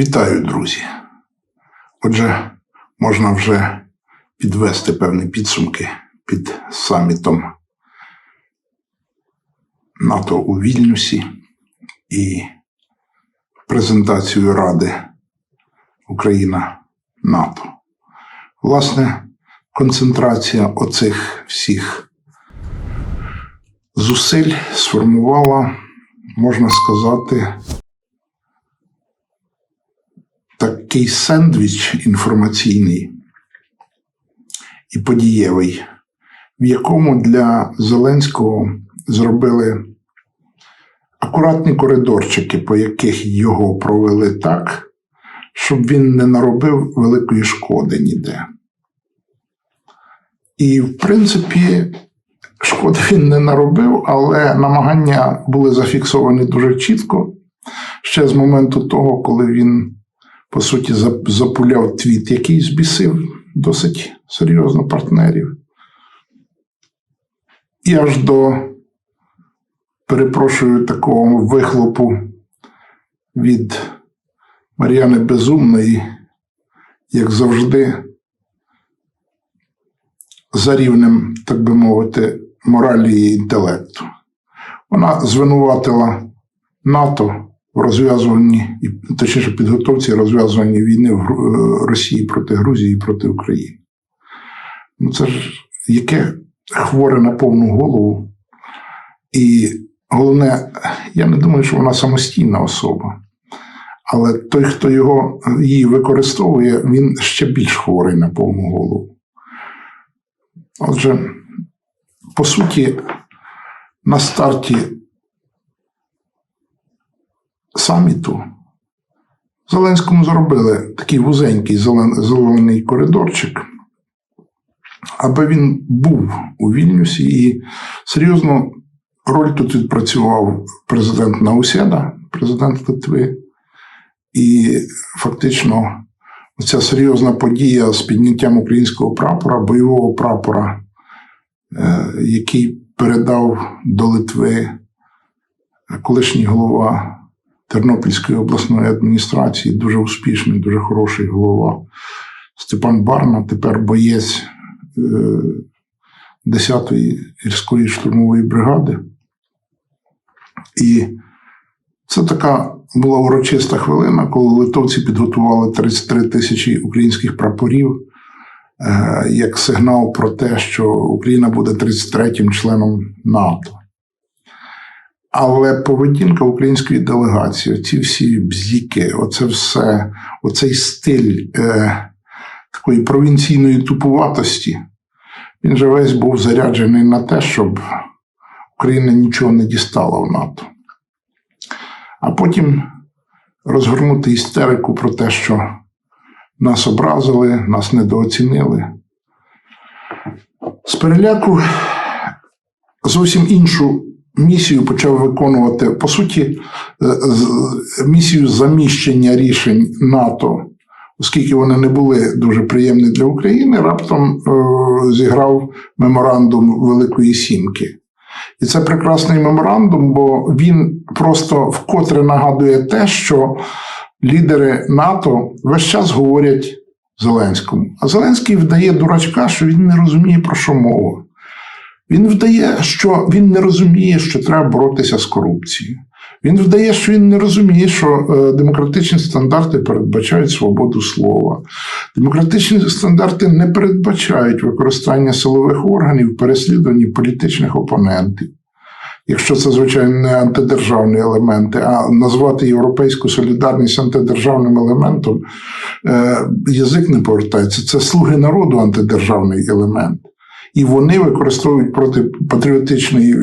Вітаю, друзі. Отже, можна вже підвести певні підсумки під самітом НАТО у Вільнюсі і презентацію Ради Україна НАТО. Власне, концентрація оцих всіх зусиль сформувала, можна сказати, такий сендвіч інформаційний і подієвий, в якому для Зеленського зробили акуратні коридорчики, по яких його провели так, щоб він не наробив великої шкоди ніде. І, в принципі, шкоди він не наробив, але намагання були зафіксовані дуже чітко ще з моменту того, коли він по суті, запуляв твіт, який збісив досить серйозно партнерів. І аж до, перепрошую, такого вихлопу від Мар'яни Безумної, як завжди, за рівнем, так би мовити, моралі і інтелекту. Вона звинуватила НАТО в і точніше підготовці розв'язуванні війни в е, Росії проти Грузії і проти України. Ну це ж яке хворе на повну голову. І головне, я не думаю, що вона самостійна особа. Але той, хто його її використовує, він ще більш хворий на повну голову. Отже, по суті, на старті саміту Зеленському зробили такий вузенький зелен- зелений коридорчик, аби він був у Вільнюсі і серйозно роль тут відпрацював президент Науседа, президент Литви. І фактично ця серйозна подія з підняттям українського прапора, бойового прапора, е, який передав до Литви колишній голова Тернопільської обласної адміністрації, дуже успішний, дуже хороший голова Степан Барна, тепер боєць е, 10-ї гірської штурмової бригади. І це така була урочиста хвилина, коли литовці підготували 33 тисячі українських прапорів е, як сигнал про те, що Україна буде 33-м членом НАТО. Але поведінка української делегації, ці всі бзіки, оце все, оцей стиль е, такої провінційної тупуватості, він же весь був заряджений на те, щоб Україна нічого не дістала в НАТО. А потім розгорнути істерику про те, що нас образили, нас недооцінили. З переляку зовсім іншу місію почав виконувати, по суті, е, місію заміщення рішень НАТО, оскільки вони не були дуже приємні для України, раптом е, зіграв меморандум Великої Сімки. І це прекрасний меморандум, бо він просто вкотре нагадує те, що лідери НАТО весь час говорять Зеленському. А Зеленський вдає дурачка, що він не розуміє, про що мова. Він вдає, що він не розуміє, що треба боротися з корупцією. Він вдає, що він не розуміє, що е, демократичні стандарти передбачають свободу слова. Демократичні стандарти не передбачають використання силових органів в переслідуванні політичних опонентів. Якщо це, звичайно, не антидержавні елементи, а назвати європейську солідарність антидержавним елементом, е, язик не повертається. Це слуги народу антидержавний елемент. І вони використовують проти патріотичної е,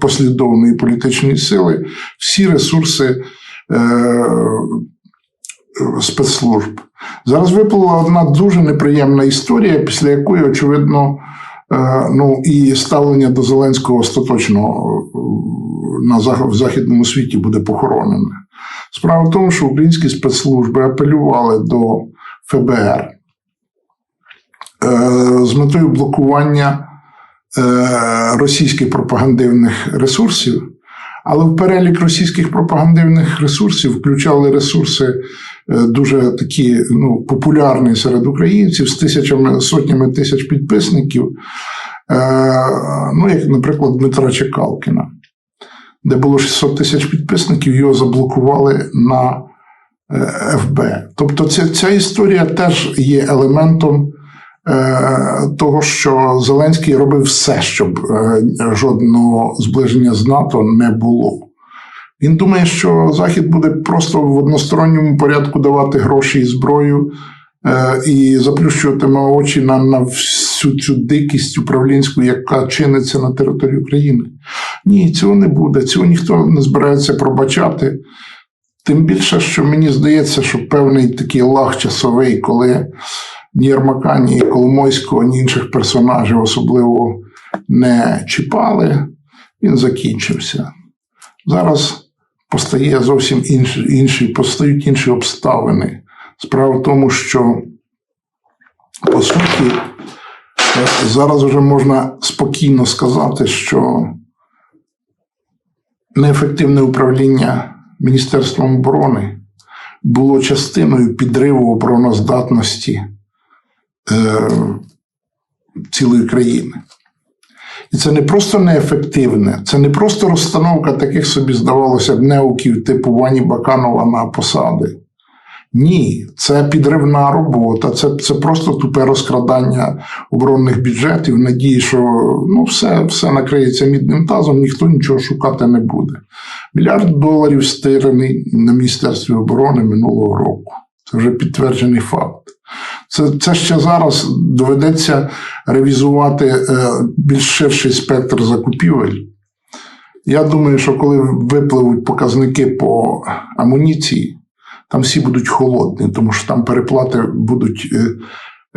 послідовної політичної сили всі ресурси е, спецслужб. Зараз виплила одна дуже неприємна історія, після якої, очевидно, е, ну і ставлення до Зеленського остаточно е, на в західному світі буде похоронене. Справа в тому, що українські спецслужби апелювали до ФБР з метою блокування е, російських пропагандивних ресурсів, але в перелік російських пропагандивних ресурсів включали ресурси е, дуже такі ну, популярний серед українців з тисячами сотнями тисяч підписників. Е, ну, як, наприклад, Дмитра Чекалкіна, де було 600 тисяч підписників, його заблокували на е, ФБ. Тобто, ця, ця історія теж є елементом е, того, що Зеленський робив все, щоб е, жодного зближення з НАТО не було. Він думає, що Захід буде просто в односторонньому порядку давати гроші і зброю е, і заплющуватиме очі на, на всю цю дикість управлінську, яка чиниться на території України. Ні, цього не буде. Цього ніхто не збирається пробачати. Тим більше, що мені здається, що певний такий лаг часовий, коли ні Єрмака, ні Коломойського, ні інших персонажів особливо не чіпали, він закінчився. Зараз постає зовсім інші, інші, постають інші обставини. Справа в тому, що по суті, е, зараз вже можна спокійно сказати, що неефективне управління Міністерством оборони було частиною підриву обороноздатності е, цілої країни. І це не просто неефективне, це не просто розстановка таких собі, здавалося б, неуків типу Вані Баканова на посади. Ні, це підривна робота, це, це просто тупе розкрадання оборонних бюджетів, надії, що ну, все, все накриється мідним тазом, ніхто нічого шукати не буде. Мільярд доларів стираний на Міністерстві оборони минулого року. Це вже підтверджений факт. Це, це ще зараз доведеться ревізувати е, більш ширший спектр закупівель. Я думаю, що коли випливуть показники по амуніції, там всі будуть холодні, тому що там переплати будуть е,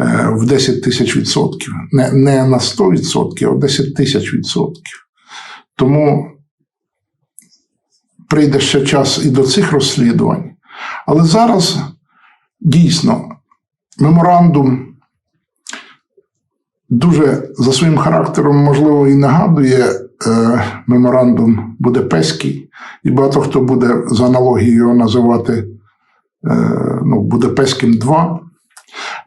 е, в 10 тисяч відсотків. Не, не на 100 відсотків, а в 10 тисяч відсотків. Тому прийде ще час і до цих розслідувань. Але зараз дійсно меморандум дуже за своїм характером, можливо, і нагадує е, меморандум Будапештський, і багато хто буде за аналогією його називати е, ну, Будапештським 2.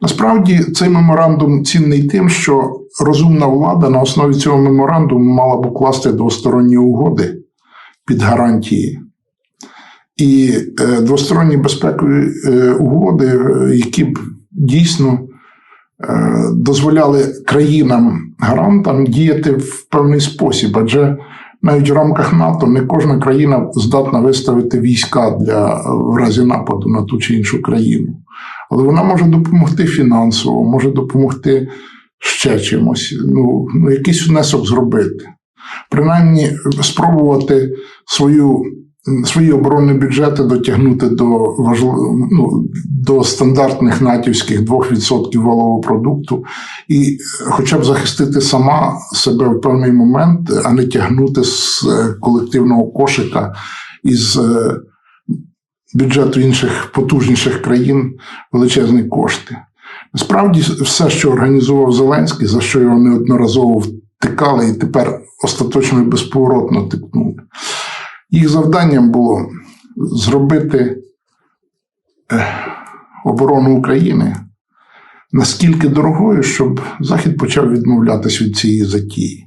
Насправді цей меморандум цінний тим, що розумна влада на основі цього меморандуму мала б укласти двосторонні угоди під гарантії. І е, двосторонні безпекові е, угоди, е, які б дійсно е, дозволяли країнам-гарантам діяти в певний спосіб, адже навіть в рамках НАТО не кожна країна здатна виставити війська для в разі нападу на ту чи іншу країну. Але вона може допомогти фінансово, може допомогти ще чимось, ну, ну якийсь внесок зробити. Принаймні спробувати свою свої оборонні бюджети дотягнути до ну, до стандартних натівських 2% валового продукту, і хоча б захистити сама себе в певний момент, а не тягнути з е, колективного кошика із е, бюджету інших потужніших країн величезні кошти. Насправді, все, що організував Зеленський, за що його неодноразово втикали, і тепер остаточно і безповоротно тикнули. Їх завданням було зробити оборону України наскільки дорогою, щоб Захід почав відмовлятися від цієї затії.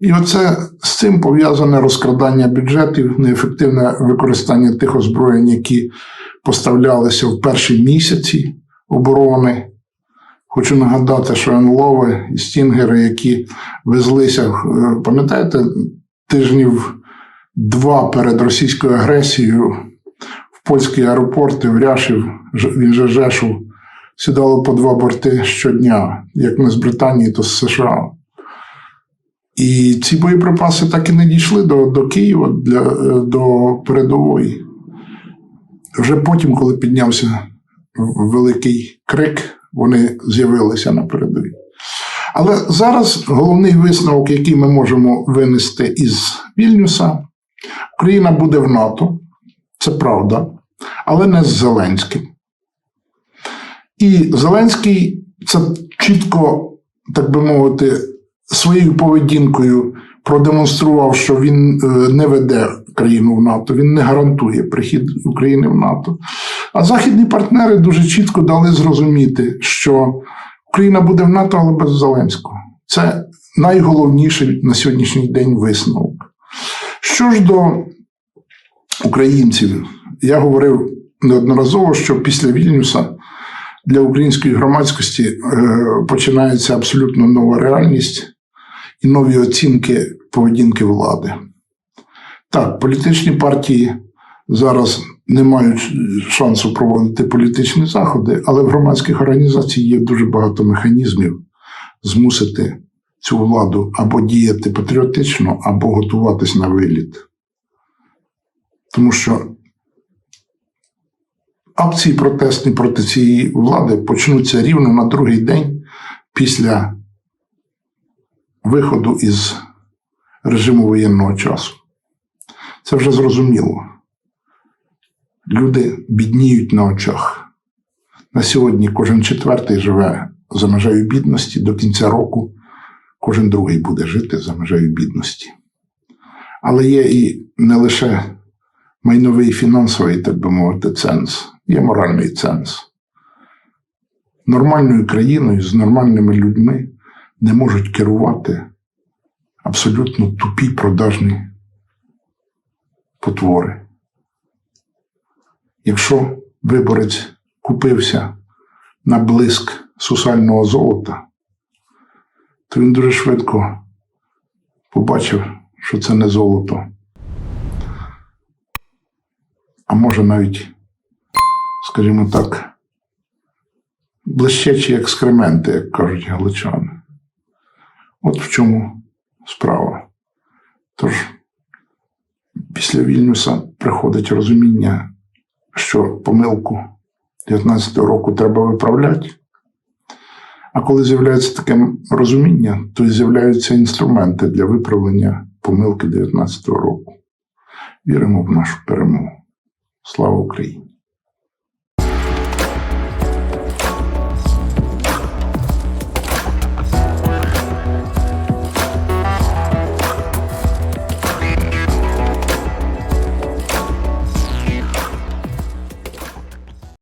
І оце з цим пов'язане розкрадання бюджетів, неефективне використання тих озброєнь, які поставлялися в перші місяці оборони. Хочу нагадати, що НЛОВи і Стінгери, які везлися, е, пам'ятаєте, тижнів два перед російською агресією в польські аеропорти в Ряшів, він же Жешув, сідало по два борти щодня, як не з Британії, то з США. І ці боєприпаси так і не дійшли до до Києва для, до передової. Вже потім, коли піднявся великий крик, вони з'явилися на передовій. Але зараз головний висновок, який ми можемо винести із Вільнюса, Україна буде в НАТО, це правда, але не з Зеленським. І Зеленський це чітко, так би мовити, своєю поведінкою продемонстрував, що він е, не веде країну в НАТО, він не гарантує прихід України в НАТО. А західні партнери дуже чітко дали зрозуміти, що Україна буде в НАТО, але без Зеленського. Це найголовніший на сьогоднішній день висновок. Що ж до українців, я говорив неодноразово, що після Вільнюса для української громадськості е, починається абсолютно нова реальність і нові оцінки поведінки влади. Так, політичні партії зараз не мають шансу проводити політичні заходи, але в громадських організаціях є дуже багато механізмів змусити цю владу або діяти патріотично, або готуватись на виліт. Тому що акції протестні проти цієї влади почнуться рівно на другий день після виходу із режиму воєнного часу. Це вже зрозуміло. Люди бідніють на очах. На сьогодні кожен четвертий живе за межею бідності до кінця року, кожен другий буде жити за межею бідності. Але є і не лише майновий фінансовий, так би мовити, ценз, є моральний ценз. Нормальною країною з нормальними людьми не можуть керувати абсолютно тупі продажні потвори. Якщо виборець купився на блиск сусального золота, то він дуже швидко побачив, що це не золото. А може навіть, скажімо так, блищачі екскременти, як кажуть галичани. От в чому справа. Тож, після Вільнюса приходить розуміння, що помилку 19-го року треба виправляти. А коли з'являється таке розуміння, то з'являються інструменти для виправлення помилки 19-го року. Віримо в нашу перемогу. Слава Україні!